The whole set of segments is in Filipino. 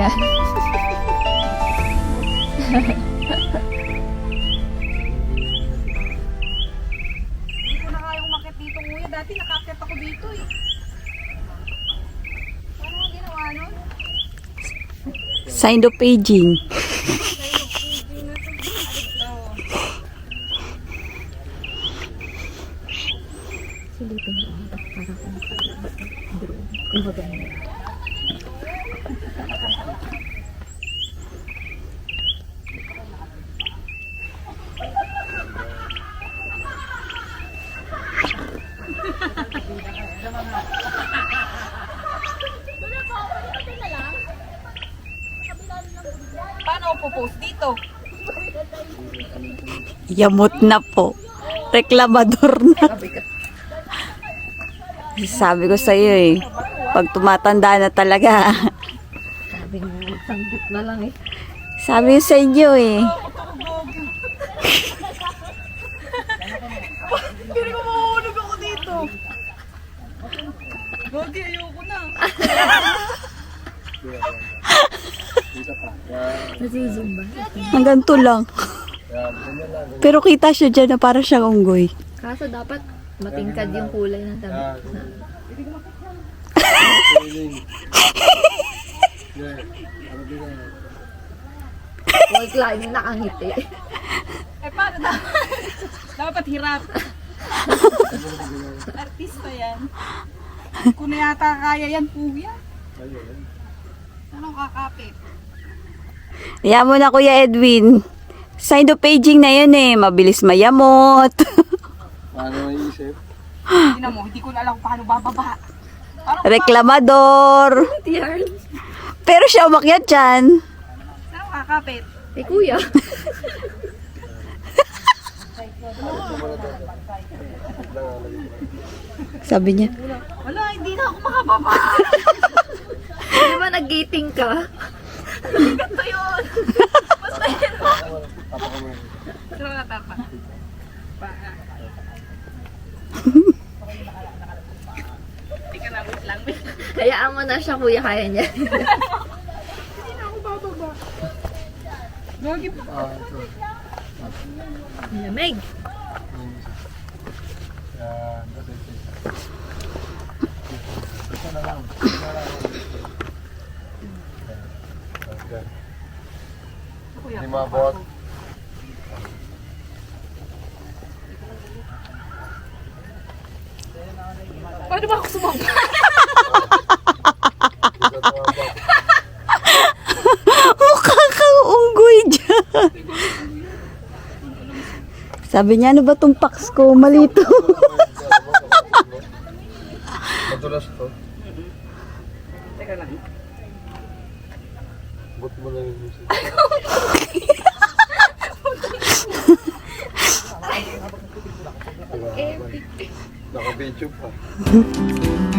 yan. Hindi ko na kayang umakit dito kuya. Dati nakakit ako dito eh. Paano nga ginawa nun? Sign of aging. Silipin mo ako para kung. Paano ako post dito? Yamot na po. Reklamador na. Sabi ko sa iyo eh. Pag tumatanda na talaga. Sabi nga, sanggit na lang eh. Sabi sa inyo eh. Hindi ko mahulog ako dito. Gogi, ayoko na. Hanggang to lang. Pero kita siya dyan na para siyang unggoy. Kaso dapat matingkad yung kulay ng damit. Na, Huwag lang yung nakangiti. Eh, paano dapat? dapat hirap. Artista yan. Kung yata kaya yan, kuya. Anong kakapit? Kaya mo na Kuya Edwin. Sign of aging na yun eh. Mabilis mayamot. Paano maiisip? Hindi na mo, hindi ko na alam kung paano bababa. Parang Reklamador. Yarn. Pero siya umakyat dyan. Anong kakapit? Eh kuya. Sabi niya. Wala, hindi na ako makababa. Di ba nag-gating ka? Ganito yun. Basta yun. Sino ka tapa? Hindi ka na, wait lang. wait lang. Hayaan mo na siya kuya, kaya niya. Hindi na ako bababa. Gagi pa. Ah, ito. Lamig. Yan, ito. Na lang. Ito na lang. Yan. Yan. Hindi mabot. Paano ba ako sumama? Mukha kang unggoy dyan. Sabi niya, ano ba tong paks ko? Malito. Madulas to. Teka lang. Bot mo lang yung music. Naka-video pa.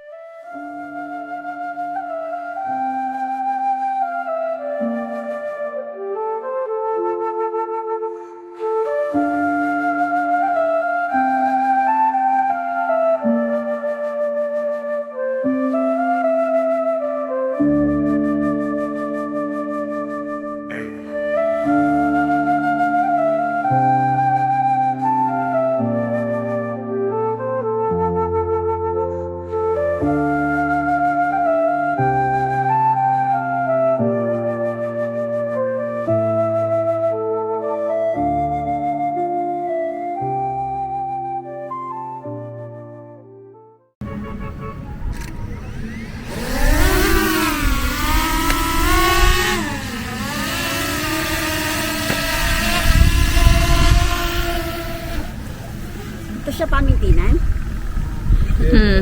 siya pamintinan? Hmm.